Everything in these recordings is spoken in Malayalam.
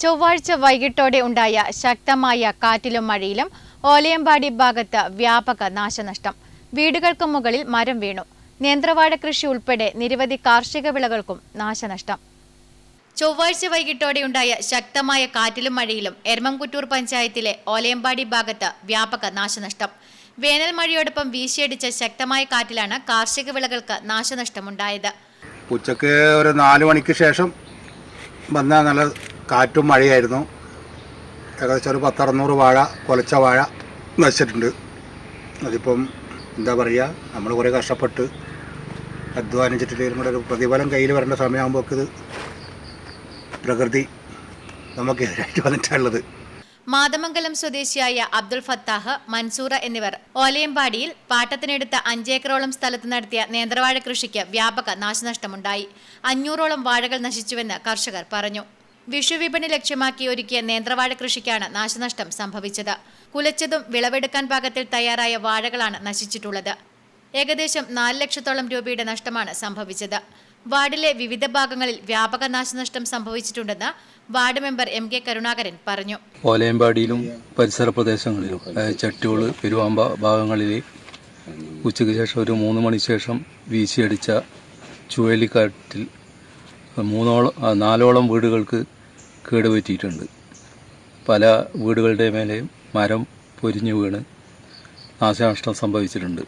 ചൊവ്വാഴ്ച വൈകിട്ടോടെ ഉണ്ടായ ശക്തമായ കാറ്റിലും മഴയിലും ഓലയമ്പാടി ഭാഗത്ത് വ്യാപക നാശനഷ്ടം. വീടുകൾക്ക് മുകളിൽ മരം വീണു. നേന്ത്രവാഴ കൃഷി ഉൾപ്പെടെ നിരവധി കാർഷിക വിളകൾക്കും നാശനഷ്ടം. ചൊവ്വാഴ്ച വൈകിട്ടോടെ ഉണ്ടായ ശക്തമായ കാറ്റിലും മഴയിലും എരമംകുറ്റൂർ പഞ്ചായത്തിലെ ഓലയമ്പാടി ഭാഗത്ത് വ്യാപക നാശനഷ്ടം. വേനൽ മഴയോടൊപ്പം വീശിയടിച്ച ശക്തമായ കാറ്റിലാണ് കാർഷിക വിളകൾക്ക് നാശനഷ്ടമുണ്ടായത്. ഉച്ചയ്ക്ക് ഒരു നാല് മണിക്ക് ശേഷം വന്ന നല്ല കാറ്റും മഴയായിരുന്നു. ഏകദേശം ഒരു പത്തറുന്നൂറ് വാഴ കൊലച്ച വാഴ നശിച്ചിട്ടുണ്ട്. അതിപ്പം എന്താ പറയുക നമ്മൾ കുറേ കഷ്ടപ്പെട്ട് അധ്വാനിച്ചിട്ടില്ലെങ്കിലും കൂടെ ഒരു പ്രതിഫലം കയ്യിൽ വരേണ്ട സമയമാകുമ്പോൾ ഇത് പ്രകൃതി നമുക്ക് നമുക്കെതിരായിട്ട് വന്നിട്ടുള്ളത്. മാതമംഗലം സ്വദേശിയായ അബ്ദുൾ ഫത്താഹ് മൻസൂറ എന്നിവർ ഓലയമ്പാടിയിൽ പാട്ടത്തിനെടുത്ത അഞ്ചേക്കറോളം സ്ഥലത്ത് നടത്തിയ നേന്ത്രവാഴ കൃഷിക്ക് വ്യാപക നാശനഷ്ടമുണ്ടായി. അഞ്ഞൂറോളം വാഴകൾ നശിച്ചുവെന്ന് കർഷകർ പറഞ്ഞു. വിഷുവിപണി ലക്ഷ്യമാക്കി ഒരുക്കിയ നേന്ത്രവാഴ കൃഷിക്കാണ് നാശനഷ്ടം സംഭവിച്ചത്. കുലച്ചതും വിളവെടുക്കാൻ പാകത്തിൽ തയ്യാറായ വാഴകളാണ് നശിച്ചിട്ടുള്ളത്. ഏകദേശം നാല് ലക്ഷത്തോളം രൂപയുടെ നഷ്ടമാണ് സംഭവിച്ചത്. വാർഡിലെ വിവിധ ഭാഗങ്ങളിൽ വ്യാപക നാശനഷ്ടം സംഭവിച്ചിട്ടുണ്ടെന്ന് ward member M K Karunakaran പറഞ്ഞു. ഓലയമ്പാടിയിലും പരിസര പ്രദേശങ്ങളിലും ചട്ടിയോൾ പെരുവാമ്പ ഭാഗങ്ങളിൽ ഉച്ചയ്ക്ക് ശേഷം ഒരു മൂന്ന് മണി ശേഷം വീശിയടിച്ച ചുഴലിക്കാറ്റിൽ മൂന്നോളം നാലോളം വീടുകൾക്ക് കേടുപറ്റിയിട്ടുണ്ട് പല വീടുകളുടെ മേലെ മരം പൊരിഞ്ഞു വീണ് നാശനഷ്ടം സംഭവിച്ചിട്ടുണ്ട്.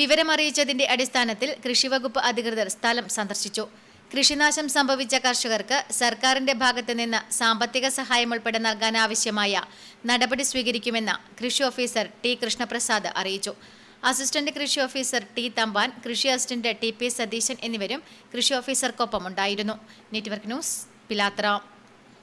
വിവരമറിയിച്ചതിന്റെ അടിസ്ഥാനത്തിൽ കൃഷിവകുപ്പ് അധികൃതർ സ്ഥലം സന്ദർശിച്ചു. കൃഷിനാശം സംഭവിച്ച കർഷകർക്ക് സർക്കാരിന്റെ ഭാഗത്ത് നിന്ന് സാമ്പത്തിക സഹായം ഉൾപ്പെടെ നൽകാനാവശ്യമായ നടപടി സ്വീകരിക്കുമെന്ന് കൃഷി ഓഫീസർ ടി കൃഷ്ണപ്രസാദ് അറിയിച്ചു. അസിസ്റ്റന്റ് കൃഷി ഓഫീസർ ടി തമ്പാൻ കൃഷി അസിസ്റ്റന്റ് ടി പി സതീശൻ എന്നിവരും കൃഷി ഓഫീസർക്കൊപ്പം ഉണ്ടായിരുന്നു നെറ്റ്വർക്ക് ന്യൂസ് പിലാത്ര.